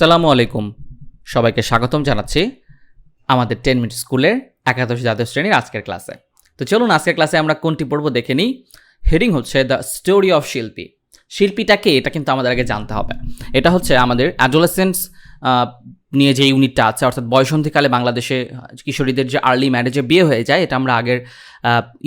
সালামু আলাইকুম। সবাইকে স্বাগতম জানাচ্ছি আমাদের টেন মিনিট স্কুলের একাদশ দ্বাদশ শ্রেণির আজকের ক্লাসে। তো চলুন আজকের ক্লাসে আমরা কোনটি পড়ব দেখে নিই। হেডিং হচ্ছে দ্য স্টোরি অফ শিল্পী শিল্পীটাকে এটা কিন্তু আমাদের আগে জানতে হবে। এটা হচ্ছে আমাদের অ্যাডোলেসেন্স নিয়ে যে ইউনিটটা আছে, অর্থাৎ বয়সন্ধিকালে বাংলাদেশে কিশোরীদের যে আর্লি ম্যারেজে বিয়ে হয়ে যায়, এটা আমরা আগের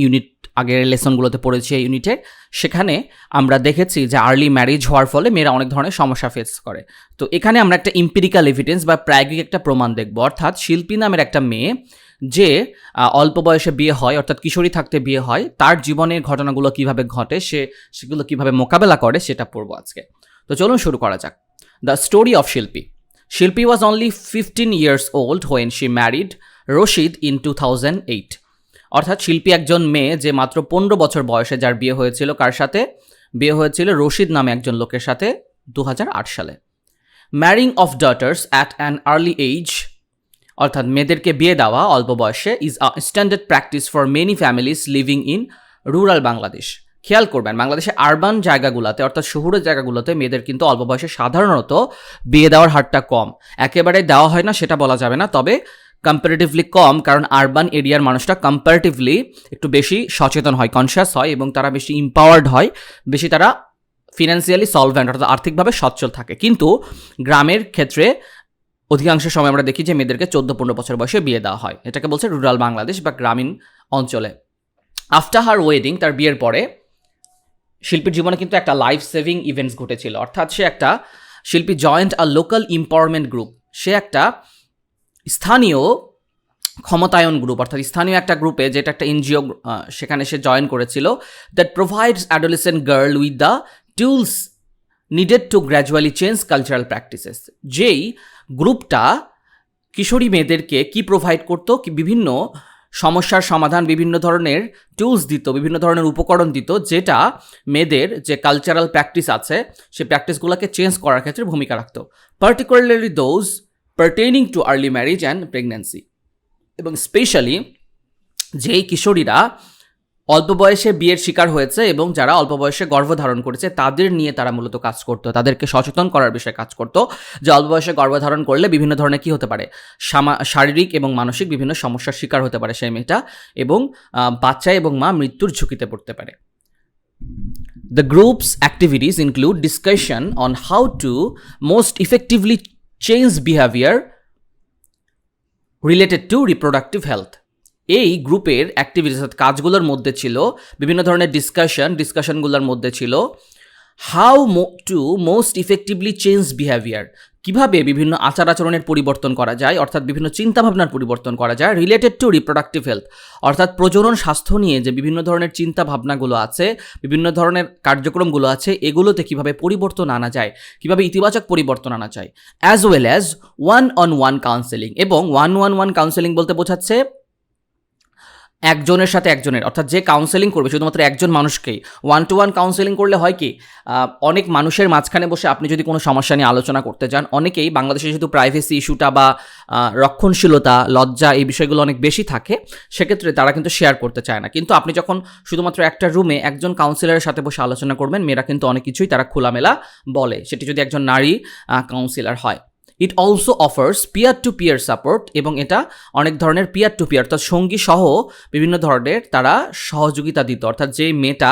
ইউনিট আগের লেসনগুলোতে পড়েছি এই ইউনিটের সেখানে আমরা দেখেছি যে আর্লি ম্যারেজ হওয়ার ফলে মেয়েরা অনেক ধরনের সমস্যা ফেস করে। তো এখানে আমরা একটা ইম্পিরিক্যাল এভিডেন্স বা প্রায়োগিক একটা প্রমাণ দেখব। অর্থাৎ শিল্পী নামের একটা মেয়ে যে অল্প বয়সে বিয়ে হয়, অর্থাৎ কিশোরী থাকতে বিয়ে হয়, তার জীবনের ঘটনাগুলো কীভাবে ঘটে, সে সেগুলো কীভাবে মোকাবেলা করে সেটা পড়ব আজকে। তো চলুন শুরু করা যাক। The story of Shilpi Shilpi was only fifteen years old when she married Rashid in two thousand eight অর্থাৎ শিল্পী একজন মেয়ে যে মাত্র পনেরো বছর বয়সে যার বিয়ে হয়েছিল, কার সাথে? বিয়ে হয়েছিল রশিদ নামে একজন লোকের সাথে দু হাজার আট সালে। Marrying of daughters at an early age অর্থাৎ মেয়েদেরকে বিয়ে দেওয়া অল্প বয়সে is a standard practice for many families living in rural Bangladesh খেয়াল করবেন, বাংলাদেশে আরবান জায়গাগুলোতে, অর্থাৎ শহুরের জায়গাগুলোতে মেয়েদের কিন্তু অল্প বয়সে সাধারণত বিয়ে দেওয়ার হারটা কম। একেবারে দেওয়া হয় না, সেটা বলা যাবে না, তবে কম্পারেটিভলি কম, কারণ আরবান এরিয়ার মানুষটা কম্পারেটিভলি একটু বেশি সচেতন হয় কনসিয়াস হয় এবং তারা বেশি ইম্পাওয়ার্ড হয়, বেশি তারা ফিনান্সিয়ালি সলভেন্ট অর্থাৎ আর্থিকভাবে সচ্ছল থাকে। কিন্তু গ্রামের ক্ষেত্রে অধিকাংশ সময় আমরা দেখি যে মেয়েদেরকে চোদ্দ, পনেরো বছর বয়সে বিয়ে দেওয়া হয়। এটাকে বলছে রুরাল বাংলাদেশ বা গ্রামীণ অঞ্চলে। আফটার হার ওয়েডিং তার বিয়ের পরে শিল্পীর জীবনে কিন্তু একটা লাইফ সেভিং ইভেন্টস ঘটেছিল। অর্থাৎ সে একটা Shilpi joined a local empowerment group সে একটা স্থানীয় ক্ষমতায়ন গ্রুপ অর্থাৎ স্থানীয় একটা গ্রুপে যেটা একটা এনজিও সেখানে সে জয়েন করেছিল that provides adolescent girl with the tools needed to gradually change cultural practices যেই গ্রুপটা কিশোরী মেয়েদেরকে কি প্রোভাইড করতো, কি বিভিন্ন সমস্যার সমাধান, বিভিন্ন ধরনের টুলস দিত, বিভিন্ন ধরনের উপকরণ দিত, যেটা মেয়েদের যে কালচারাল প্র্যাকটিস আছে, সে প্র্যাকটিসগুলোকে চেঞ্জ করার ক্ষেত্রে ভূমিকা রাখতো। Particularly those pertaining to early marriage and pregnancy এবং স্পেশালি যেই কিশোরীরা অল্প বয়সে বিয়ের শিকার হয়েছে এবং যারা অল্প বয়সে গর্ভধারণ করেছে, তাদের নিয়ে তারা মূলত কাজ করতো। তাদেরকে সচেতন করার বিষয়ে কাজ করতো যে অল্প বয়সে গর্ভধারণ করলে বিভিন্ন ধরনের কি হতে পারে? শারীরিক এবং মানসিক বিভিন্ন সমস্যার শিকার হতে পারে সেই মেয়েটা এবং বাচ্চা এবং মা মৃত্যুর ঝুঁকিতে পড়তে পারে। The group's activities include discussion on how to most effectively change behaviour related to reproductive health এই গ্রুপের অ্যাক্টিভিটিস কাজগুলোর মধ্যে ছিল বিভিন্ন ধরনের ডিসকাশন ডিসকাশনগুলোর মধ্যে ছিল how to most effectively change behaviour কীভাবে বিভিন্ন আচার আচরণের পরিবর্তন করা যায়, অর্থাৎ বিভিন্ন চিন্তাভাবনার পরিবর্তন করা যায় রিলেটেড টু রিপ্রোডাক্টিভ হেলথ অর্থাৎ প্রজনন স্বাস্থ্য নিয়ে যে বিভিন্ন ধরনের চিন্তা ভাবনাগুলো আছে, বিভিন্ন ধরনের কার্যক্রমগুলো আছে, এগুলোতে কীভাবে পরিবর্তন আনা যায়, কীভাবে ইতিবাচক পরিবর্তন আনা যায় as well as one on one counselling এবং ওয়ান ওয়ান ওয়ান কাউন্সেলিং বলতে বোঝাচ্ছে একজনের সাথে একজনের, অর্থাৎ যে কাউন্সেলিং করবে, শুধুমাত্র একজন মানুষকেই। ওয়ান টু ওয়ান কাউন্সেলিং করলে হয় কি অনেক মানুষের মাঝখানে বসে আপনি যদি কোনো সমস্যা নিয়ে আলোচনা করতে যান, অনেকেই বাংলাদেশে যেহেতু প্রাইভেসি ইস্যুটা বা রক্ষণশীলতা, লজ্জা এই বিষয়গুলো অনেক বেশি থাকে, সেক্ষেত্রে তারা কিন্তু শেয়ার করতে চায় না। কিন্তু আপনি যখন শুধুমাত্র একটা রুমে একজন কাউন্সিলরের সাথে বসে আলোচনা করবেন, মেয়েরা কিন্তু অনেক কিছুই তারা খোলামেলা বলে। সেটি যদি একজন নারী কাউন্সিলর হয়। It also offers peer to peer support এবং এটা অনেক ধরনের পিয়ার টু পিয়ার অর্থাৎ সঙ্গী সহ বিভিন্ন ধরনের তারা সহযোগিতা দিত। অর্থাৎ যে মেয়েটা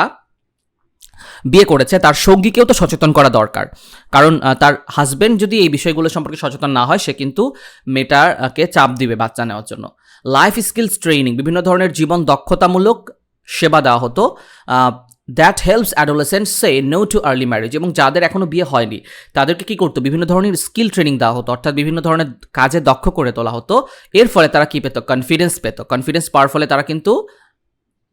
বিয়ে করেছে, তার সঙ্গীকেও তো সচেতন করা দরকার। কারণ তার হাজবেন্ড যদি এই বিষয়গুলো সম্পর্কে সচেতন না হয়, সে কিন্তু মেয়েটাকে চাপ দিবে বাচ্চা নেওয়ার জন্য। লাইফ স্কিলস ট্রেনিং বিভিন্ন ধরনের জীবন দক্ষতামূলক সেবা দেওয়া হতো। That helps adolescent say no to early marriage এবং যাদের এখনও বিয়ে হয়নি, তাদেরকে কী করতো? বিভিন্ন ধরনের স্কিল ট্রেনিং দেওয়া হতো, অর্থাৎ বিভিন্ন ধরনের কাজে দক্ষ করে তোলা হতো। এর ফলে তারা কী পেত? কনফিডেন্স পেত। কনফিডেন্স পাওয়ার ফলে তারা কিন্তু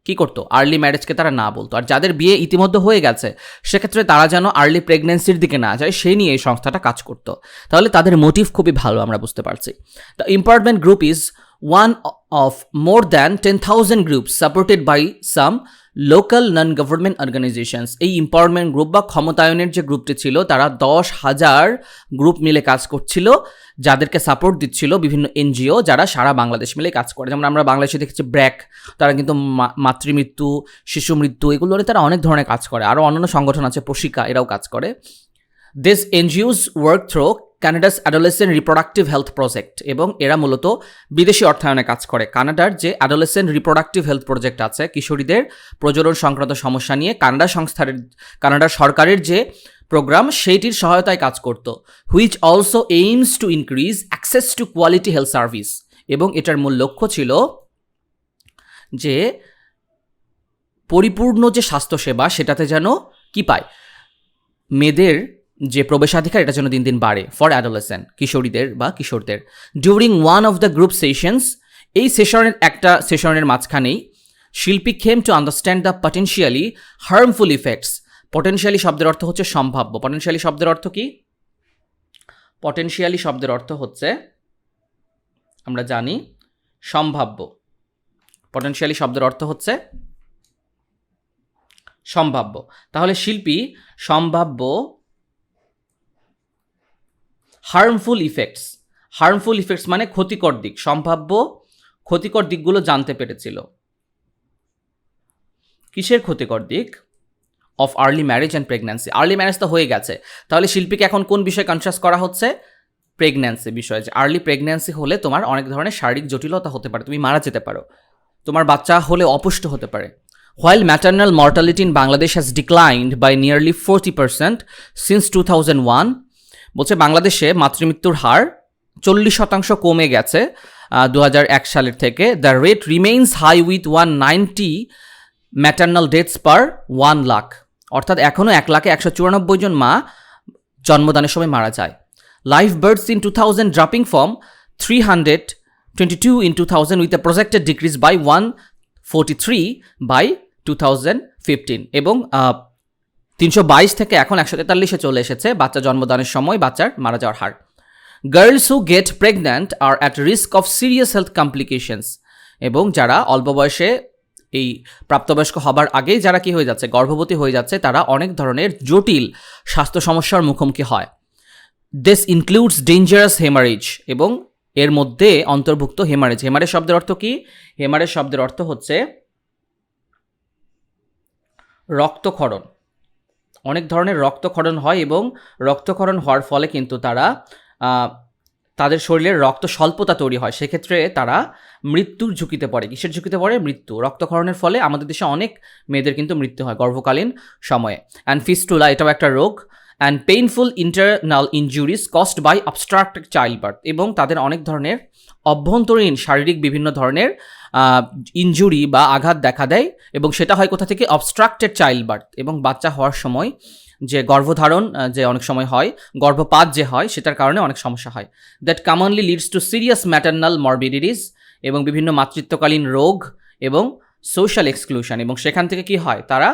কি করতো? আর্লি ম্যারেজকে তারা না বলতো। আর যাদের বিয়ে ইতিমধ্যে হয়ে গেছে, সেক্ষেত্রে তারা যেন আর্লি প্রেগনেন্সির দিকে না যায় সেই নিয়ে এই সংস্থাটা কাজ করতো। তাহলে তাদের মোটিভ খুবই ভালো আমরা বুঝতে পারছি। The empowerment group is of more than ten thousand group supported by some local non government organisations এই ইম্পাওয়ারমেন্ট গ্রুপ বা ক্ষমতায়নের যে গ্রুপটি ছিল, তারা দশ হাজার গ্রুপ মিলে কাজ করছিল, যাদেরকে সাপোর্ট দিচ্ছিল বিভিন্ন এনজিও যারা সারা বাংলাদেশ মিলে কাজ করে। যেমন আমরা বাংলাদেশে দেখেছি ব্র্যাক, তারা কিন্তু মাতৃমৃত্যু শিশু মৃত্যু, এগুলো নিয়ে তারা অনেক ধরনের কাজ করে। আরও অন্যান্য সংগঠন আছে, প্রশিকা, এরাও কাজ করে। This NGOs work through Canada's adolescent reproductive health project এবং এরা মূলত বিদেশি অর্থায়নে কাজ করে। কানাডার যে অ্যাডোলেসেন্ট রিপ্রোডাক্টিভ হেলথ প্রজেক্ট আছে, কিশোরীদের প্রজনন সংক্রান্ত সমস্যা নিয়ে কানাডা সংস্থার কানাডার সরকারের যে প্রোগ্রাম, সেইটির সহায়তায় কাজ করত which also aims to increase access to quality health service এবং এটার মূল লক্ষ্য ছিল যে পরিপূর্ণ যে স্বাস্থ্যসেবা, সেটাতে যেন কি পায়? মেয়েদের যে প্রবেশাধিকার এটা যেন দিন দিন বাড়ে ফর অ্যাডোলেসেন্ট কিশোরীদের বা কিশোরদের। During one of the group sessions এই সেশনের একটা সেশনের মাঝখানেই Shilpi came to understand the potentially harmful effects potentially শব্দের অর্থ হচ্ছে সম্ভাব্য। পটেন্সিয়ালি শব্দের অর্থ কি? পটেন্সিয়ালি শব্দের অর্থ হচ্ছে, আমরা জানি, সম্ভাব্য। পটেন্সিয়ালি শব্দের অর্থ হচ্ছে, সম্ভাব্য। তাহলে শিল্পী সম্ভাব্য হার্মফুল ইফেক্টস। হার্মফুল ইফেক্টস মানে ক্ষতিকর দিক, সম্ভাব্য ক্ষতিকর দিকগুলো জানতে পেরেছিল। কিসের ক্ষতিকর দিক? Of early marriage and pregnancy early marriage তো হয়ে গেছে। তাহলে শিল্পীকে এখন কোন বিষয়ে কনসাস করা হচ্ছে? প্রেগন্যান্সি বিষয়ে। যে আর্লি প্রেগন্যান্সি হলে তোমার অনেক ধরনের শারীরিক জটিলতা হতে পারে, তুমি মারা যেতে পারো। তোমার বাচ্চা হলে অপুষ্ট হতে পারে। While maternal mortality in Bangladesh has declined by nearly forty percent since two thousand one বলছে বাংলাদেশে মাতৃমৃত্যুর হার চল্লিশ শতাংশ কমে গেছে দু এক সালের থেকে। The rate remains high with one ninety maternal deaths per one lakh অর্থাৎ এখনও এক লাখে একশো চুরানব্বই জন মা জন্মদানের সময় মারা যায়। Live births in two thousand dropping from three hundred twenty two in two thousand with a projected decrease by one forty three by two thousand fifteen এবং তিনশো বাইশ থেকে এখন একশো তেতাল্লিশে চলে এসেছে। বাচ্চা জন্মদানের সময় বাচ্চার মারা যাওয়ার হার। Girls who get pregnant are at risk of serious health complications এবং যারা অল্প বয়সে এই প্রাপ্তবয়স্ক হবার আগেই যারা কি হয়ে যাচ্ছে, গর্ভবতী হয়ে যাচ্ছে, তারা অনেক ধরনের জটিল স্বাস্থ্য সমস্যার মুখোমুখি হয়। দিস ইনক্লুডস ডেঞ্জারাস হেমারেজ এবং এর মধ্যে অন্তর্ভুক্ত হেমারেজ হেমারেজ শব্দের অর্থ কি? হেমারেজ শব্দের অর্থ হচ্ছে রক্তক্ষরণ। অনেক ধরনের রক্তক্ষরণ হয় এবং রক্তক্ষরণ হওয়ার ফলে কিন্তু তারা তাদের শরীরের রক্ত স্বল্পতা তৈরি হয়। সেক্ষেত্রে তারা মৃত্যুর ঝুঁকিতে পড়ে। কিসের ঝুঁকিতে পড়ে? মৃত্যু। রক্তক্ষরণের ফলে আমাদের দেশে অনেক মেয়েদের কিন্তু মৃত্যু হয় গর্ভকালীন সময়ে। অ্যান্ড ফিস্টুলা, এটাও একটা রোগ। And painful internal injuries caused by obstructed child birth এবং তাদের অনেক ধরনের অভ্যন্তরীণ শারীরিক বিভিন্ন ধরনের ইনজুরি বা আঘাত দেখা দেয় এবং সেটা হয় কোথা থেকে? অবস্ট্রাক্টেড চাইল্ড বার্থ এবং বাচ্চা হওয়ার সময় যে গর্ভধারণ যে অনেক সময় হয়, গর্ভপাত যে হয়, সেটার কারণে অনেক সমস্যা হয়। That commonly leads to serious maternal morbidities এবং বিভিন্ন মাতৃত্বকালীন রোগ এবং সোশ্যাল এক্সক্লুশন এবং সেখান থেকে কি হয়? তারা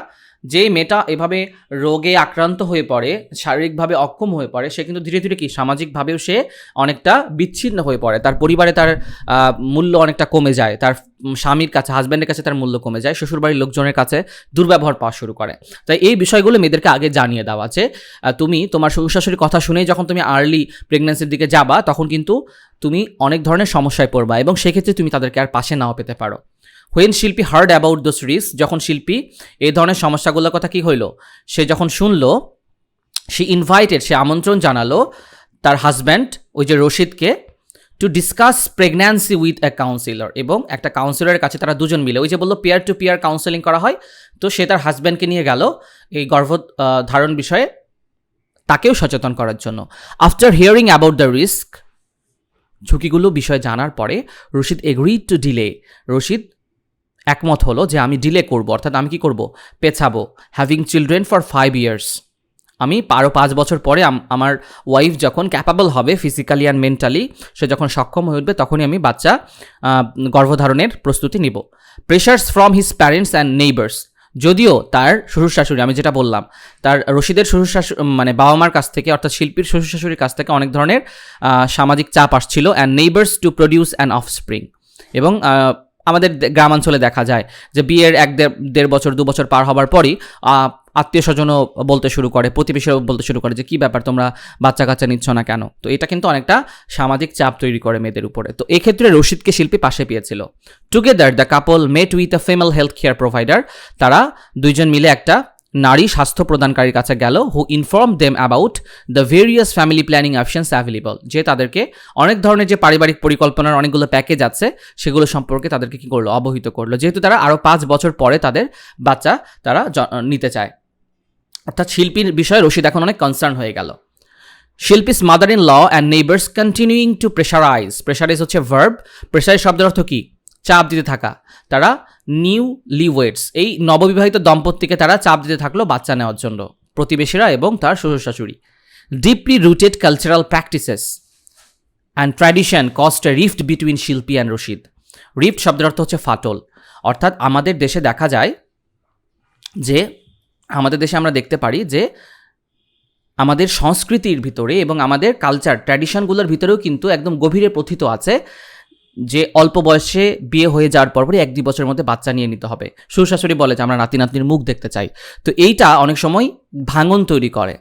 যে মেয়েটা এভাবে রোগে আক্রান্ত হয়ে পড়ে, শারীরিকভাবে অক্ষম হয়ে পড়ে, সে কিন্তু ধীরে ধীরে কি সামাজিকভাবেও সে অনেকটা বিচ্ছিন্ন হয়ে পড়ে। তার পরিবারে তার মূল্য অনেকটা কমে যায়। তার স্বামীর কাছে হাজব্যান্ডের কাছে তার মূল্য কমে যায়। শ্বশুরবাড়ির লোকজনের কাছে দুর্ব্যবহার পাওয়া শুরু করে। তাই এই বিষয়গুলো মেয়েদেরকে আগে জানিয়ে দেওয়া যে তুমি তোমার শ্বশুর শাশুড়ির কথা শুনেই যখন তুমি আর্লি প্রেগনেন্সির দিকে যাবা, তখন কিন্তু তুমি অনেক ধরনের সমস্যায় পড়বা এবং সেক্ষেত্রে তুমি তাদেরকে আর পাশে নাও পেতে পারো। হোয়েন শিল্পী হার্ড অ্যাবাউট দ্য রিস্ক যখন শিল্পী এই ধরনের সমস্যাগুলোর কথা কি হইল? সে যখন শুনলো সে ইনভাইটেড সে আমন্ত্রণ জানালো তার হাজব্যান্ড ওই যে রশিদকে to discuss pregnancy with a counsellor এবং একটা কাউন্সিলরের কাছে তারা দুজন মিলে, ওই যে বলল পেয়ার টু পেয়ার কাউন্সেলিং করা হয়, তো সে তার হাজব্যান্ডকে নিয়ে গেল এই গর্ভ ধারণ বিষয়ে তাকেও সচেতন করার জন্য। After hearing about the risk ঝুঁকিগুলো বিষয়ে জানার পরে Rashid agree to delay Rashid একমত হলো যে আমি ডিলে করব, অর্থাৎ আমি কি করব? পেছাবো। Having children for five years আমি আরও পাঁচ বছর পরে আমার ওয়াইফ যখন ক্যাপাবল হবে ফিজিক্যালি অ্যান্ড মেন্টালি সে যখন সক্ষম হয়ে উঠবে, তখনই আমি বাচ্চা গর্ভধারণের প্রস্তুতি নিব। Pressures from his parents and neighbours যদিও তার শ্বশুর শাশুড়ি, আমি যেটা বললাম, তার রশিদের শ্বশুর শাশুড়ি মানে বাবা মার কাছ থেকে, অর্থাৎ শিল্পীর শ্বশুর শাশুড়ির কাছ থেকে অনেক ধরনের সামাজিক চাপ আসছিল and neighbours to produce an offspring এবং আমাদের গ্রামাঞ্চলে দেখা যায় যে বিয়ের এক দেড় বছর, দু বছর পার হবার পরই আত্মীয় স্বজনও বলতে শুরু করে প্রতিবেশীও বলতে শুরু করে যে, কী ব্যাপার তোমরা বাচ্চা কাচ্চা নিচ্ছ না কেন? তো এটা কিন্তু অনেকটা সামাজিক চাপ তৈরি করে মেয়েদের উপরে। তো এক্ষেত্রে রশিদকে শিল্পী পাশে পেয়েছিল। Together the couple met with a female health care provider তারা দুইজন মিলে একটা নারী স্বাস্থ্য প্রদানকারীর কাছে গেল who inform them about the various family planning options available যে তাদেরকে অনেক ধরনের যে পারিবারিক পরিকল্পনার অনেকগুলো প্যাকেজ আছে, সেগুলো সম্পর্কে তাদেরকে কী করল, অবহিত করল। যেহেতু তারা আরও পাঁচ বছর পরে তাদের বাচ্চা তারা নিতে চায়। অর্থাৎ শিল্পীর বিষয়ে রশিদ এখন অনেক কনসার্ন হয়ে গেল। Shilpi's mother in law and neighbours continuing to pressurise pressurise হচ্ছে ভার্ব প্রেশারাইজ শব্দের অর্থ কী? চাপ দিতে থাকা। তারা নিউ লিওয়েটস এই নববিবাহিত দম্পতিকে তারা চাপ দিতে থাকল বাচ্চা নেওয়ার জন্য, প্রতিবেশীরা এবং তার শ্বশুর শাশুড়ি deeply rooted cultural practices and tradition caused a rift between Shilpi and Rashid rift শব্দের অর্থ হচ্ছে ফাটল। অর্থাৎ আমাদের দেশে দেখা যায় যে, আমাদের দেশে আমরা দেখতে পারি যে, আমাদের সংস্কৃতির ভিতরে এবং আমাদের কালচার ট্র্যাডিশনগুলোর ভিতরেও কিন্তু একদম গভীরে প্রথিত আছে যে অল্প বয়সে বিয়ে হয়ে যাওয়ার পরপরই এক দুই বছরের মধ্যে বাচ্চা নিয়ে নিতে হবে। শ্বশুর শাশুড়ি বলে যে, আমরা নাতি নাতনির মুখ দেখতে চাই। তো এইটা অনেক সময় ভাঙন তৈরি করে।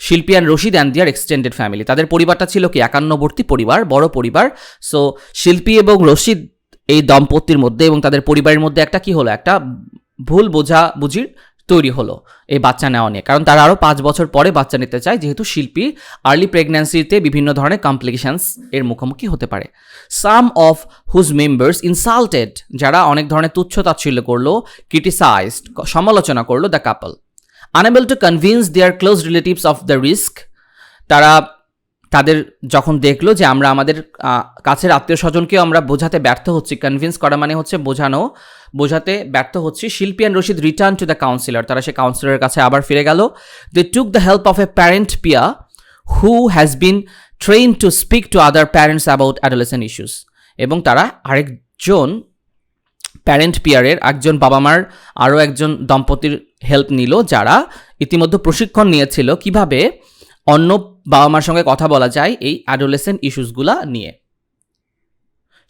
Shilpi and Rashid and their extended family. তাদের পরিবারটা ছিল কি? একান্নবর্তী পরিবার, বড় পরিবার। সো শিল্পী এবং রশিদ এই দম্পতির মধ্যে এবং তাদের পরিবারের মধ্যে একটা কি হলো? একটা ভুল বোঝা বুঝির তৈরি হলো এই বাচ্চা নেওয়া নিয়ে। কারণ তারা আরও পাঁচ বছর পরে বাচ্চা নিতে চায়, যেহেতু শিল্পী আর্লি প্রেগন্যান্সিতে বিভিন্ন ধরনের কমপ্লিকেশানস এর মুখোমুখি হতে পারে। Some of whose members insulted যারা অনেক ধরনের তুচ্ছ তাচ্ছিল্য করল ক্রিটিসাইজড সমালোচনা করল the couple unable to convince their close relatives of the risk তারা তাদের যখন দেখল যে আমরা আমাদের কাছের আত্মীয় স্বজনকেও আমরা বোঝাতে ব্যর্থ হচ্ছি কনভিন্স করা মানে হচ্ছে বোঝানো, বোঝাতে ব্যর্থ হচ্ছি। Shilpi and Rashid return to the counsellor তারা সে কাউন্সিলরের কাছে আবার ফিরে গেল। They took the help of a parent peer who has been trained to speak to other parents about adolescent issues এবং তারা আরেকজন প্যারেন্ট পিয়ারের একজন বাবা মার আরও একজন দম্পতির হেল্প নিল, যারা ইতিমধ্যে প্রশিক্ষণ নিয়েছিল কীভাবে অন্য বাবা মার সঙ্গে কথা বলা যায় এই অ্যাডোলেসেন্ট ইস্যুসগুলা নিয়ে।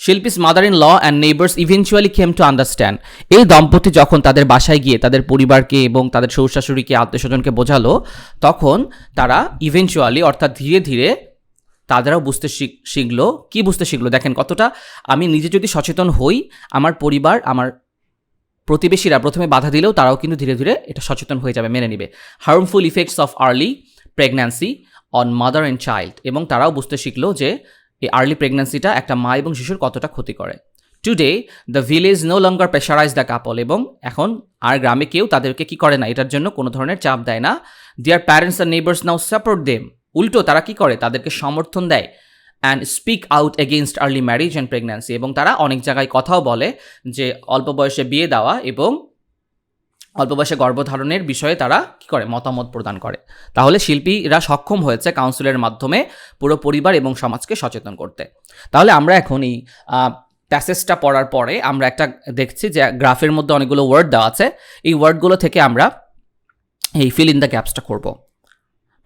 Shilpi's mother in law and neighbours eventually came to understand এই দম্পতি যখন তাদের বাসায় গিয়ে তাদের পরিবারকে এবং তাদের শ্বশুর শাশুড়িকে আত্মীয় স্বজনকে বোঝালো, তখন তারা ইভেনচুয়ালি অর্থাৎ ধীরে ধীরে তাদেরও বুঝতে শিখ, শিখলো। কি বুঝতে শিখলো? দেখেন কতটা আমি নিজে যদি সচেতন হই, আমার পরিবার, আমার প্রতিবেশীরা প্রথমে বাধা দিলেও তারাও কিন্তু ধীরে ধীরে এটা সচেতন হয়ে যাবে, মেনে নেবে। Harmful effects of early pregnancy on mother and child এবং তারাও বুঝতে শিখলো যে এই আর্লি প্রেগন্যান্সিটা একটা মা এবং শিশুর কতটা ক্ষতি করে। Today the village no longer pressurise the couple এবং এখন আর গ্রামে কেউ তাদেরকে কি করে না? এটার জন্য কোনো ধরনের চাপ দেয় না। দেয়ার প্যারেন্টস আর নেইবার্স নাও সাপোর্ট দেম উল্টো তারা কি করে? তাদেরকে সমর্থন দেয় and speak out against early marriage and pregnancy এবং তারা অনেক জায়গায় কথাও বলে যে অল্প বয়সে বিয়ে দেওয়া এবং অল্প বয়সে গর্ভধারণের বিষয়ে তারা কি করে? মতামত প্রদান করে। তাহলে শিল্পীরা সক্ষম হয়েছে কাউন্সিলের মাধ্যমে পুরো পরিবার এবং সমাজকে সচেতন করতে। তাহলে আমরা এখন এই প্যাসেজটা পড়ার পরে আমরা একটা দেখছি যে গ্রাফের মধ্যে অনেকগুলো ওয়ার্ড দেওয়া আছে। এই ওয়ার্ডগুলো থেকে আমরা এই ফিল ইন দ্য গ্যাপসটা করব।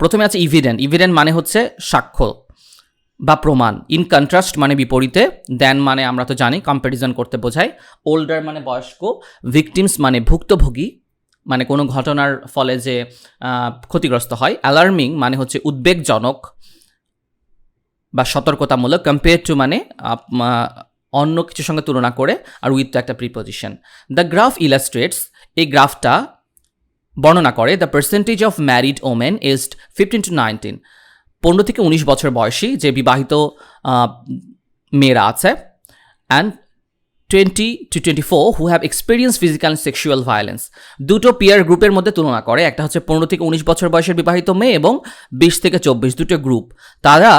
প্রথমে আছে ইভিডেন্ট ইভিডেন্ট মানে হচ্ছে সাক্ষ্য বা প্রমাণ। ইন কন্ট্রাস্ট মানে বিপরীতে দেন মানে আমরা তো জানি কম্প্যারিজন করতে বোঝায়। ওল্ডার মানে বয়স্ক ভিকটিমস মানে ভুক্তভোগী মানে কোনো ঘটনার ফলে যে ক্ষতিগ্রস্ত হয়। অ্যালার্মিং মানে হচ্ছে উদ্বেগজনক বা সতর্কতামূলক কম্পেয়ার টু মানে অন্য কিছুর সঙ্গে তুলনা করে, আর উইথ একটা প্রিপোজিশন দ্য গ্রাফ ইলাস্ট্রেটস এই গ্রাফটা বর্ণনা করে the percentage of married women is fifteen to nineteen পনেরো থেকে উনিশ বছর বয়সী যে বিবাহিত মেয়েরা আছে and twenty to twenty four who have experience physical and sexual violence দুটো পিয়ার গ্রুপের মধ্যে তুলনা করে, একটা হচ্ছে পনেরো থেকে উনিশ বছর বয়সের বিবাহিত মেয়ে এবং বিশ থেকে চব্বিশ, দুটো গ্রুপ তারা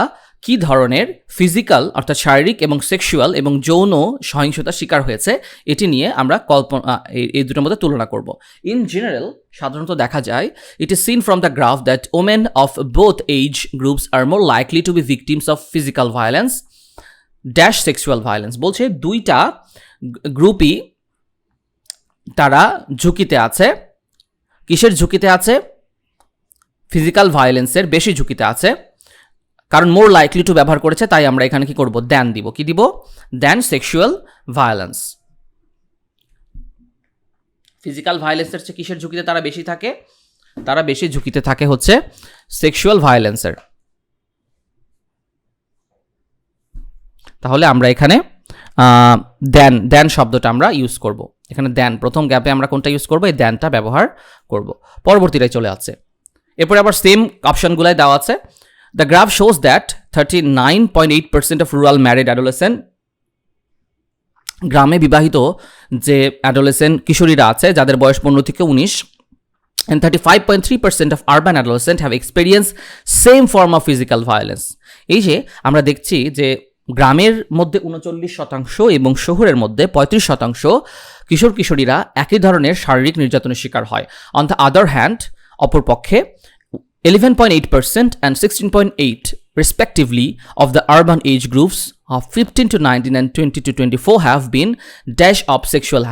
কি ধরনের ফিজিক্যাল অর্থাৎ শারীরিক এবং সেক্সুয়াল এবং যৌন সহিংসতার শিকার হয়েছে, এটি নিয়ে আমরা কল্পনা এই- দুটোর মধ্যে তুলনা করব। ইন জেনারেল সাধারণত দেখা যায় it is seen from the graph that women of both age groups are more likely to be victims of physical violence dash sexual violence বলছে দুইটা গ্রুপই তারা ঝুঁকিতে আছে। কিসের ঝুঁকিতে আছে? ফিজিক্যাল ভায়োলেন্সের বেশি ঝুঁকিতে আছে। কারণ মোর লাইকলি টু ব্যবহার করেছে, তাই আমরা এখানে কি করব? দ্যান দিব। কি দিব? Than sexual violence. ফিজিক্যাল ভায়োলেন্সের চেয়ে কিসের ঝুঁকিতে তারা বেশি থাকে? তারা বেশি ঝুঁকিতে থাকে হচ্ছে সেক্সুয়াল ভায়োলেন্সের। তাহলে আমরা এখানে দেন দেন শব্দটা আমরা ইউজ করব। এখানে দেন, প্রথম গ্যাপে আমরা কোনটা ইউজ করব? এই দেনটা ব্যবহার করব। পরবর্তীটাই চলে আছে এরপরে আবার সেম অপশনগুলাই দেওয়া আছে। Thirty nine point eight percent of rural married adolescent গ্রামে বিবাহিত যে অ্যাডোলেসেন্ট কিশোরীরা আছে, যাদের বয়স পনেরো থেকে উনিশ, and 35.3% of urban adolescents have experienced same form of physical violence. এই যে আমরা দেখছি যে গ্রামের মধ্যে উনচল্লিশ শতাংশ এবং শহরের মধ্যে পঁয়ত্রিশ শতাংশ কিশোর কিশোরীরা একই ধরনের শারীরিক নির্যাতনের শিকার হয়। অন দ্য আদার হ্যান্ড অপরপক্ষে eleven point eight percent and sixteen point eight respectively of the urban age groups of fifteen to nineteen and twenty to twenty four have been dash of sexual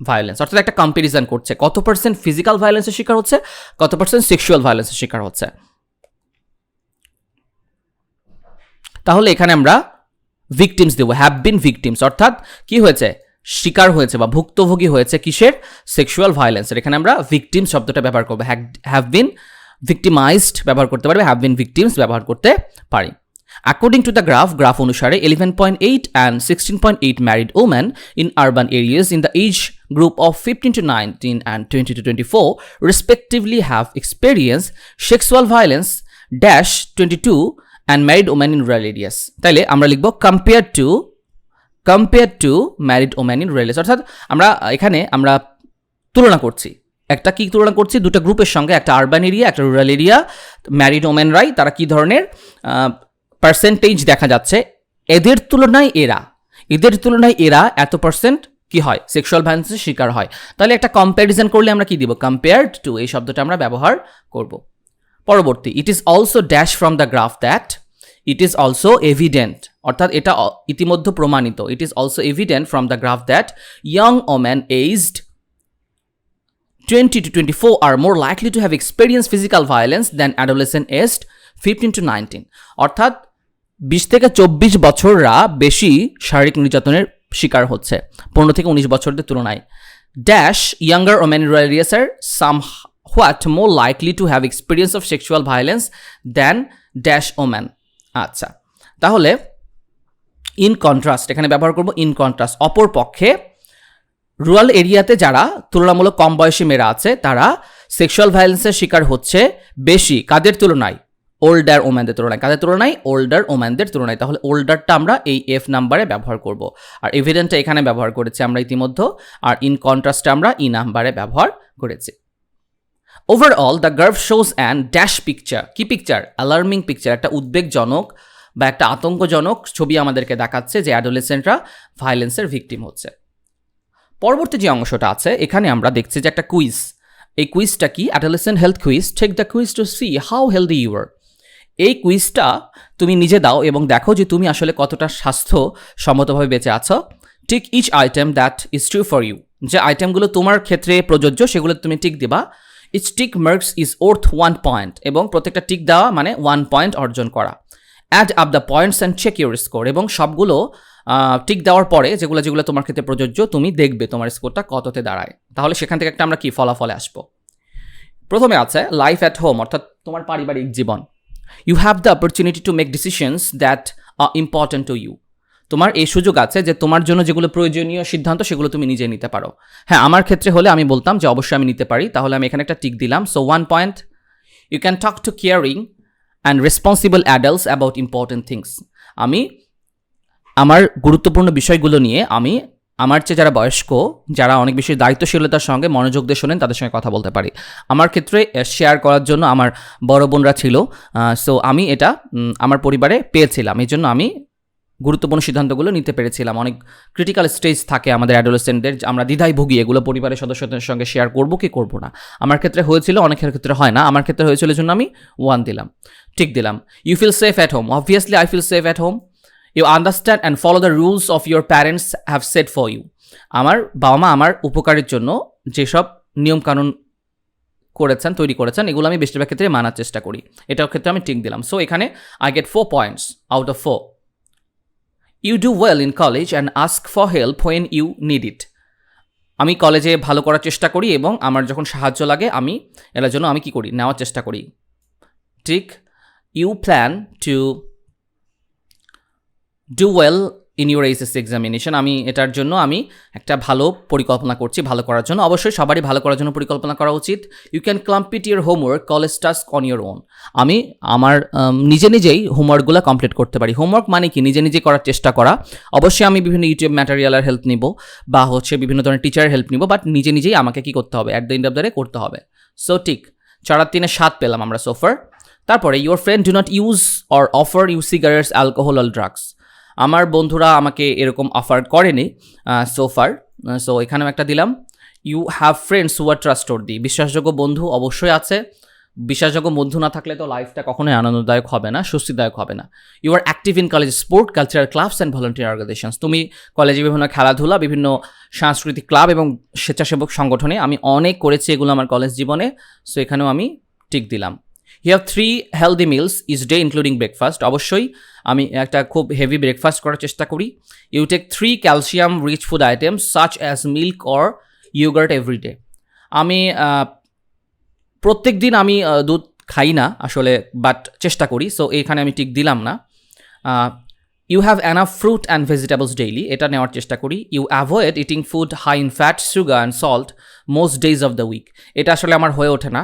violence অর্থাৎ একটা comparison করছে। কত percent physical ভায়োলেন্সের শিকার হচ্ছে? কত percent sexual ভায়োলেন্সের শিকার হচ্ছে? তাহলে এখানে আমরা ভিকটিমস দেবো। হ্যাভ বিন ভিকটিমস অর্থাৎ কি হয়েছে? শিকার হয়েছে বা ভুক্তভোগী হয়েছে কিসের? সেক্সুয়াল ভায়োলেন্সের এখানে আমরা ভিকটিম শব্দটা ব্যবহার করব। হ্যাভ বিন ভিকটিমাইজড ব্যবহার করতে পারি হ্যাভ বিন ভিকটিমস ব্যবহার করতে পারি। According to the graph graph অনুসারে eleven point eight and sixteen point eight married woman in urban areas in the age group of fifteen to nineteen and twenty to twenty four respectively have experience sexual violence dash twenty two and married woman in rural areas তাইলে আমরা লিখব compare to compare to married woman in rural areas অর্থাৎ আমরা এখানে আমরা তুলনা করছি। একটা কি তুলনা করছি? দুটো গ্রুপের সঙ্গে, একটা আরবান এরিয়া একটা রুরাল এরিয়া ম্যারিড ওমেনরাই তারা কি ধরনের পার্সেন্টেজ দেখা যাচ্ছে? এদের তুলনায় এরা, এদের তুলনায় এরা এত পার্সেন্ট কি হয়? সেক্সুয়াল ভায়োলেন্সের শিকার হয়। তাহলে একটা কম্প্যারিজন করলে আমরা কি দিব? কম্পেয়ার্ড টু এই শব্দটা আমরা ব্যবহার করব। পরবর্তী it is also dash from the graph that it is also evident অর্থাৎ এটা, ইতিমধ্যে প্রমাণিত it is also evident from the graph that young woman aged 20 to 24 are more likely to have experienced physical violence than adolescent aged 15 to 19 অর্থাৎ বিশ থেকে চব্বিশ বছররা বেশি শারীরিক নির্যাতনের শিকার হচ্ছে, পনেরো থেকে উনিশ বছরদের তুলনায়। Dash younger women রয়েলিয়াস are somewhat more likely to have experience of sexual violence than dash woman আচ্ছা তাহলে ইন কন্ট্রাস্ট এখানে ব্যবহার করব ইন কন্ট্রাস্ট অপর পক্ষে রুরাল এরিয়াতে যারা তুলনামূলক কম বয়সী মেয়েরা আছে, তারা সেক্সুয়াল ভায়োলেন্সের শিকার হচ্ছে বেশি। কাদের তুলনায়? ওল্ডার ওম্যানদের তুলনায়। কাদের তুলনায়? ওল্ডার ওম্যানদের তুলনায়। তাহলে ওল্ডারটা আমরা এই এফ নাম্বারে ব্যবহার করব। আর এভিডেন্টটা এখানে ব্যবহার করেছি আমরা ইতিমধ্যে, আর ইন কন্ট্রাস্টে আমরা ই নাম্বারে ব্যবহার করেছি। Overall the curve shows and dash picture কি পিকচার অ্যালার্মিং পিকচার একটা উদ্বেগজনক বা একটা আতঙ্কজনক ছবি আমাদেরকে দেখাচ্ছে যে অ্যাডোলেসেন্টরা ভায়োলেন্সের ভিকটিম হচ্ছে। পরবর্তী যে অংশটা আছে, এখানে আমরা দেখছি যে একটা কুইজ এই কুইজটা কি? Adolescent health quiz take the quiz to see how healthy you are এই কুইজটা তুমি নিজে দাও এবং দেখো যে তুমি আসলে কতটা স্বাস্থ্য সম্মতভাবে বেঁচে আছো। Tick each item that is true for you যে আইটেমগুলো তোমার ক্ষেত্রে প্রযোজ্য, সেগুলো তুমি টিক দিবা। Each tick marks is worth one point এবং প্রত্যেকটা টিক দেওয়া মানে ওয়ান পয়েন্ট অর্জন করা। Add up the points and check your score এবং সবগুলো টিক দেওয়ার পরে যেগুলো যেগুলো তোমার ক্ষেত্রে প্রযোজ্য, তুমি দেখবে তোমার স্কোরটা কততে দাঁড়ায়। তাহলে সেখান থেকে একটা আমরা কি ফলাফলে আসব? প্রথমে আছে লাইফ অ্যাট হোম অর্থাৎ তোমার পারিবারিক জীবন। You have the opportunity to make decisions that are important to you তোমার এই সুযোগ আছে যে তোমার জন্য যেগুলো প্রয়োজনীয় সিদ্ধান্ত, সেগুলো তুমি নিজে নিতে পারো। হ্যাঁ আমার ক্ষেত্রে হলে আমি বলতাম যে অবশ্যই আমি নিতে পারি। তাহলে আমি এখানে একটা টিক দিলাম। So one point you can talk to caring and responsible adults about important things আমি আমার গুরুত্বপূর্ণ বিষয়গুলো নিয়ে আমি আমার চেয়ে যারা বয়স্ক, যারা অনেক বেশি দায়িত্বশীলতার সঙ্গে মনোযোগ দিয়ে শোনেন, তাদের সঙ্গে কথা বলতে পারি। আমার ক্ষেত্রে শেয়ার করার জন্য আমার বড় বোনরা ছিল সো আমি এটা আমার পরিবারে পেয়েছিলাম। এই জন্য আমি গুরুত্বপূর্ণ সিদ্ধান্তগুলো নিতে পেরেছিলাম। অনেক ক্রিটিক্যাল স্টেজ থাকে আমাদের অ্যাডোলেসেন্টদের আমরা দ্বিধায় ভুগি, এগুলো পরিবারের সদস্যদের সঙ্গে শেয়ার করব কি করব না। আমার ক্ষেত্রে হয়েছিল, অনেকের ক্ষেত্রে হয় না। আমার ক্ষেত্রে হয়েছিল জন্য আমি ওয়ান দিলাম। ঠিক দিলাম। You feel safe at home obviously I feel safe at home you understand and follow the rules of your parents have set for you আমার বাবা মা আমার উপকারের জন্য যেসব নিয়মকানুন করেছেন, তৈরি করেছেন, এগুলো আমি বেশিরভাগ ক্ষেত্রে মানার চেষ্টা করি। এটার ক্ষেত্রে আমি টিক দিলাম। সো এখানে I get four points out of four you do well in college and ask for help when you need it আমি কলেজে ভালো করার চেষ্টা করি এবং আমার যখন সাহায্য লাগে, আমি এটার জন্য আমি কি করি? নেওয়ার চেষ্টা করি। ঠিক you plan to do well in your HSC examination আমি এটার জন্য আমি একটা ভালো পরিকল্পনা করছি, ভালো করার জন্য। অবশ্যই সবারই ভালো করার জন্য পরিকল্পনা করা উচিত। You can complete your homework college task on your own আমি আমার নিজে নিজেই হোমওয়ার্কগুলো কমপ্লিট করতে পারি। হোমওয়ার্ক মানে কি? নিজে নিজে করার চেষ্টা করা। অবশ্যই আমি বিভিন্ন ইউটিউব ম্যাটেরিয়ালের হেল্প নিব বা হচ্ছে বিভিন্ন ধরনের টিচারের হেল্প নিব বাট নিজে নিজেই আমাকে কি করতে হবে? At the end of the day করতে হবে। সো ঠিক। চার আর তিনে সাত পেলাম আমরা সোফার তারপরে your friend do not use or offer you cigarettes alcohol or drugs আমার বন্ধুরা আমাকে এরকম অফার করেনি সোফার সো এখানেও একটা দিলাম। You have friends who are the বিশ্বাসযোগ্য বন্ধু অবশ্যই আছে। বিশ্বাসযোগ্য বন্ধু না থাকলে তো লাইফটা কখনোই আনন্দদায়ক হবে না, স্বস্তিদায়ক হবে না। You are active in college sport cultural clubs and volunteer organisations তুমি কলেজে বিভিন্ন খেলাধুলা, বিভিন্ন সাংস্কৃতিক ক্লাব এবং স্বেচ্ছাসেবক সংগঠনে আমি অনেক করেছি এগুলো আমার কলেজ জীবনে সো এখানেও আমি টিক দিলাম। You have three healthy meals is day including breakfast অবশ্যই আমি একটা খুব হেভি ব্রেকফাস্ট করার চেষ্টা করি। You take three calcium rich food items such as milk or yoghurt every day আমি প্রত্যেক দিন আমি দুধ খাই না আসলে বাট চেষ্টা করি সো এখানে আমি ঠিক দিলাম না। You have enough fruit and vegetables daily এটা নেওয়ার চেষ্টা করি। You avoid eating food high in fat sugar and salt most days of the week এটা আসলে আমার হয়ে ওঠে না।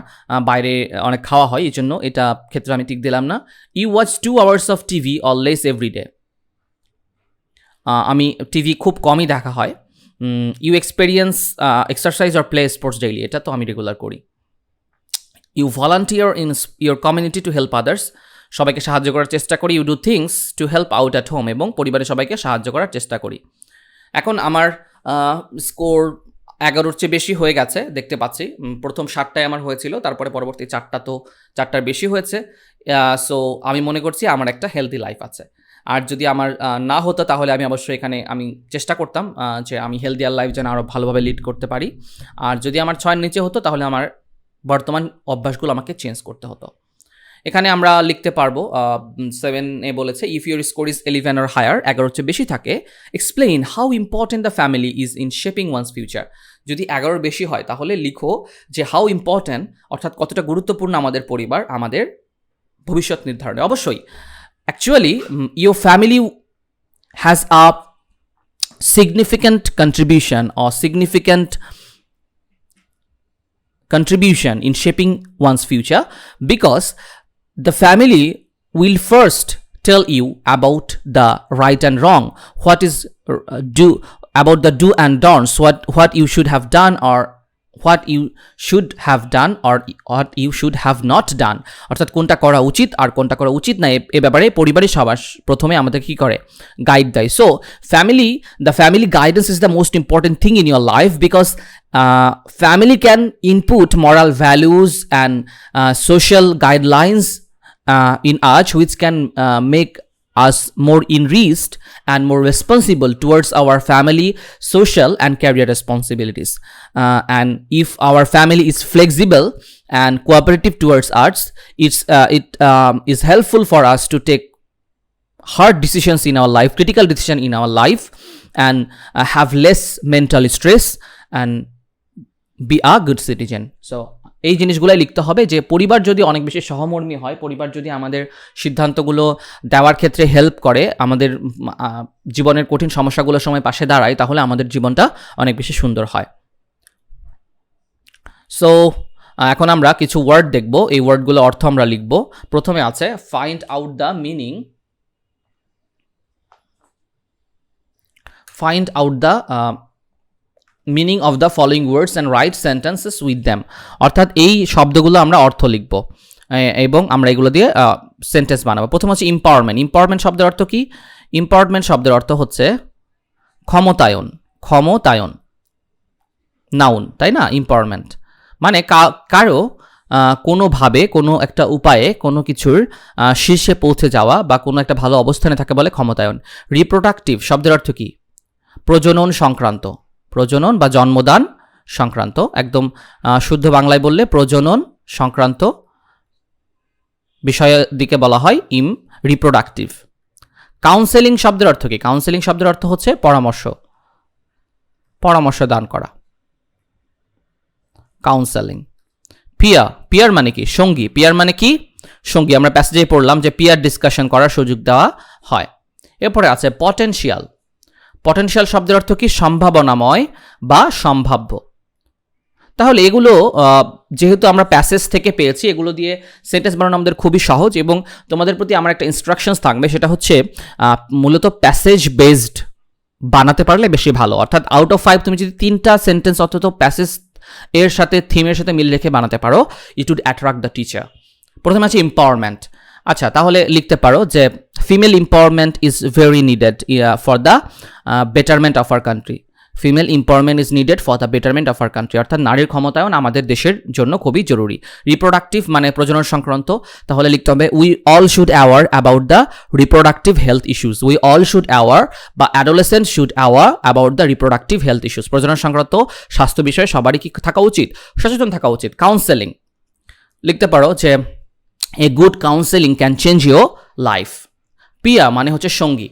বাইরে অনেক খাওয়া হয়, এই জন্য এটা ক্ষেত্রে আমি ঠিক দিলাম না। You watch two hours of TV or less every day আমি টিভি খুব কমই দেখা হয়। You experience exercise or play sports daily এটা তো আমি রেগুলার করি। You volunteer in your community to help others সবাইকে সাহায্য করার চেষ্টা করি। You do things to help out at home এবং পরিবারের সবাইকে সাহায্য করার চেষ্টা করি। এখন আমার স্কোর এগারোর চেয়ে বেশি হয়ে গেছে, দেখতে পাচ্ছি। প্রথম সাতটায় আমার হয়েছিল, তারপরে পরবর্তী চারটা তো, চারটার বেশি হয়েছে। সো আমি মনে করছি আমার একটা হেলদি লাইফ আছে। আর যদি আমার না হতো তাহলে আমি অবশ্যই এখানে আমি চেষ্টা করতাম যে আমি হেলদি লাইফ যেন আরও ভালোভাবে লিড করতে পারি। আর যদি আমার ছয়ের নিচে হতো তাহলে আমার বর্তমান অভ্যাসগুলো আমাকে চেঞ্জ করতে হতো। এখানে আমরা লিখতে পারব সেভেন এ বলেছে if your score is eleven or higher এগারোর চেয়ে বেশি থাকে explain how important the family is in shaping one's future যদি এগারোর বেশি হয়, তাহলে লিখো যে হাউ ইম্পর্ট্যান্ট অর্থাৎ কতটা গুরুত্বপূর্ণ আমাদের পরিবার, আমাদের ভবিষ্যৎ নির্ধারণে। অবশ্যই actually you family has a significant contribution a significant contribution in shaping one's future because the family will first tell you about the right and wrong what is do about the do and don'ts, what what you should have done or what you should have done or what you should have not done অর্থাৎ কোনটা করা উচিত আর কোনটা করা উচিত না, এ ব্যাপারে পরিবারের সবার প্রথমে আমাদের কি করে? গাইড দেয়। So family the family guidance is the most important thing in your life because family can input moral values and social guidelines in us which can make us more enriched and more responsible towards our family social and career responsibilities Uh, and if our family is flexible and cooperative towards us it's uh, it um, is helpful for us to take hard decisions in our life, critical decision in our life, and uh, have less mental stress and be a good citizen. So এই জিনিসগুলাই লিখতে হবে যে পরিবার যদি অনেক বেশি সহমর্মী হয় পরিবার যদি আমাদের সিদ্ধান্তগুলো দেওয়ার ক্ষেত্রে হেল্প করে আমাদের জীবনের কঠিন সমস্যাগুলোর সময় পাশে দাঁড়ায় তাহলে আমাদের জীবনটা অনেক বেশি সুন্দর হয়। সো এখন আমরা কিছু ওয়ার্ড দেখব এই ওয়ার্ডগুলো অর্থ আমরা লিখব। প্রথমে আছে find out the meaning find out uh, meaning of the following words and write sentences with them অর্থাৎ এই শব্দগুলো আমরা অর্থ লিখব। এবং আমরা এগুলো দিয়ে সেন্টেন্স বানাবো। প্রথম হচ্ছে ইম্পাওয়ারমেন্ট ইম্পাওয়ারমেন্ট শব্দের অর্থ কি? ইম্পাওয়ারমেন্ট শব্দের অর্থ হচ্ছে ক্ষমতায়ন। ক্ষমতায়ন। নাউন তাই না? ইম্পাওয়ারমেন্ট মানে কারও কোনোভাবে, কোনো একটা উপায়ে, কোনো কিছুর শীর্ষে পৌঁছে যাওয়া বা কোনো একটা ভালো অবস্থানে থাকে বলে ক্ষমতায়ন। রিপ্রোডাক্টিভ শব্দের অর্থ কি? প্রজনন সংক্রান্ত। প্রজনন বা জন্মদান সংক্রান্ত, একদম শুদ্ধ বাংলায় বললে প্রজনন সংক্রান্ত বিষয়ের দিকে বলা হয় ইম রিপ্রোডাক্টিভ কাউন্সেলিং শব্দের অর্থ কি? কাউন্সেলিং শব্দের অর্থ হচ্ছে পরামর্শ পরামর্শ দান করা। কাউন্সেলিং পিয়ার পিয়ার মানে কি? সঙ্গী। পিয়ার মানে কি? সঙ্গী। আমরা প্যাসেজে পড়লাম যে পিয়ার ডিসকাশন করার সুযোগ দেওয়া হয়। এরপরে আছে পটেনশিয়াল পটেনশিয়াল শব্দের অর্থ কি? সম্ভাবনাময় বা সম্ভাব্য। তাহলে এগুলো যেহেতু আমরা প্যাসেজ থেকে পেয়েছি, এগুলো দিয়ে সেন্টেন্স বানানো আমাদের খুবই সহজ এবং তোমাদের প্রতি আমার একটা ইনস্ট্রাকশনস থাকবে, সেটা হচ্ছে মূলত প্যাসেজ বেসড বানাতে পারলে বেশি ভালো। অর্থাৎ আউট অফ ফাইভ তুমি যদি তিনটা সেন্টেন্স অন্তত প্যাসেজ এর সাথে থিমের সাথে মিল রেখে বানাতে পারো it would attract the teacher প্রথমে আছে এম্পাওয়ারমেন্ট আচ্ছা তাহলে লিখতে পারো যে female empowerment is very needed for the betterment of our country female empowerment is needed for the betterment of our country অর্থাৎ নারীর ক্ষমতায়ন আমাদের দেশের জন্য খুবই জরুরি। রিপ্রোডাক্টিভ মানে প্রজনন সংক্রান্ত, তাহলে লিখতে হবে we all should aware about the reproductive health issues we all should aware বা adolescent should aware about the reproductive health issues প্রজনন সংক্রান্ত স্বাস্থ্য বিষয়ে সবারই কি থাকা উচিত? সচেতন থাকা উচিত। কাউন্সেলিং লিখতে পারো যে a good counselling can change your life peer মানে হচ্ছে সঙ্গী।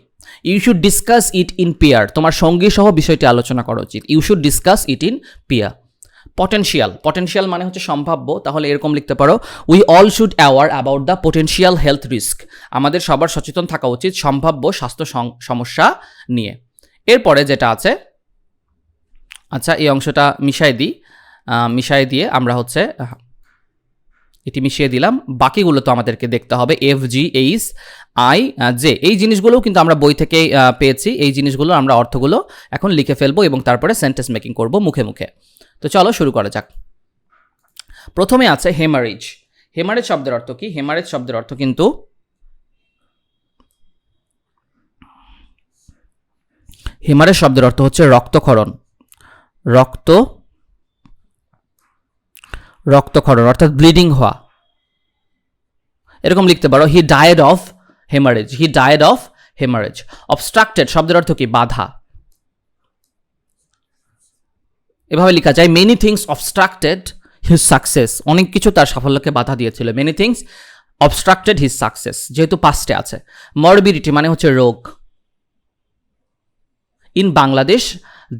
You should discuss it in peer তোমার সঙ্গী সহ বিষয়টি আলোচনা করা উচিত। You should discuss it in peer potential potential মানে হচ্ছে সম্ভাব্য। তাহলে এরকম লিখতে পারো we all should aware about the potential health risk আমাদের সবার সচেতন থাকা উচিত সম্ভাব্য স্বাস্থ্য সমস্যা নিয়ে। এরপরে যেটা আছে আচ্ছা এই অংশটা মিশাই দিই। মিশাই দিয়ে আমরা হচ্ছে এটি মিশিয়ে দিলাম। বাকিগুলো তো আমাদেরকে দেখতে হবে। F G H I J এই জিনিসগুলোও কিন্তু আমরা বই আহ, পেয়েছি। এই জিনিসগুলো আমরা অর্থগুলো এখন লিখে ফেলব এবং তারপরে সেন্টেন্স মেকিং করব মুখে মুখে। তো চলো শুরু করা যাক। প্রথমে আছে হেমারেজ হেমারেজ শব্দের অর্থ কি? হেমারেজ শব্দের অর্থ কিন্তু হেমারেজ শব্দের অর্থ হচ্ছে রক্তক্ষরণ। রক্ত রক্তক্ষরণ অর্থাৎ ব্লিডিং হওয়া। এরকম লিখতে পারো he died of haemorrhage he died of haemorrhage obstructed শব্দের অর্থ কি? বাধা। এভাবে লেখা যায় many things obstructed his success অনেক কিছু তার সাফল্যকে বাধা দিয়েছিল। Many things obstructed his success যেহেতু পাস্টে আছে। মরবিডিটি মানে হচ্ছে রোগ। In Bangladesh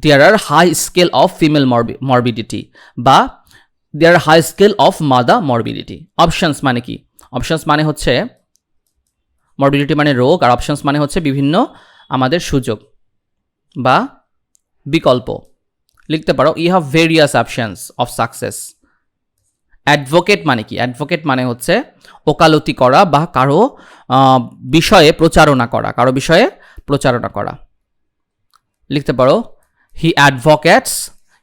there are high scale of female morbidity বা there high scale of mother morbidity options মানে কি? অপশনস মানে হচ্ছে মরবিডিটি মানে রোগ আর অপশনস মানে হচ্ছে বিভিন্ন আমাদের সুযোগ বা বিকল্প। লিখতে পারো you have various options of success advocate মানে কি? অ্যাডভোকেট মানে হচ্ছে ওকালতি করা বা কারও বিষয়ে প্রচারণা করা, কারও বিষয়ে প্রচারণা করা। লিখতে পারো he advocates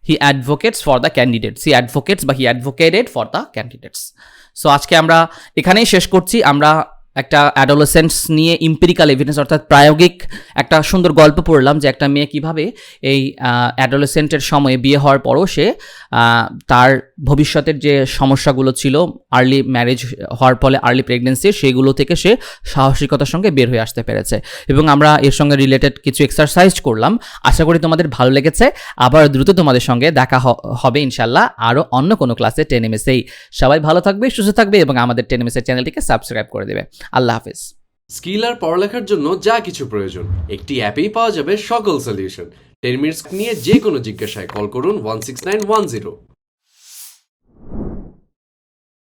he advocates for the candidates he advocates বা he advocated for the candidates so আজকে আমরা এখানেই শেষ করছি। আমরা একটা অ্যাডোলেসেন্স নিয়ে ইম্পেরিক্যাল এভিডেন্স অর্থাৎ প্রায়োগিক একটা সুন্দর গল্প পড়লাম যে একটা মেয়ে কীভাবে এই অ্যাডোলেসেন্টের সময়ে বিয়ে হওয়ার পরও সে তার ভবিষ্যতের যে সমস্যাগুলো ছিল আর্লি ম্যারেজ হওয়ার ফলে আর্লি প্রেগনেন্সি সেগুলো থেকে সে সাহসিকতার সঙ্গে বের হয়ে আসতে পেরেছে। এবং আমরা এর সঙ্গে রিলেটেড কিছু এক্সারসাইজ করলাম। আশা করি তোমাদের ভালো লেগেছে। আবার দ্রুত তোমাদের সঙ্গে দেখা হবে ইনশাল্লাহ আরও অন্য কোনো ক্লাসে টেন এমএসেই সবাই ভালো থাকবে, সুস্থ থাকবে এবং আমাদের টেন এমএসের চ্যানেলটিকে সাবস্ক্রাইব করে দেবে। আল্লাহ হাফেজ। স্কিল আর পড়ালেখার জন্য যা কিছু প্রয়োজন, একটি অ্যাপেই পাওয়া যাবে সকল সলিউশন টেন মিনিটস নিয়ে যে কোনো জিজ্ঞাসায় কল করুন one six nine one zero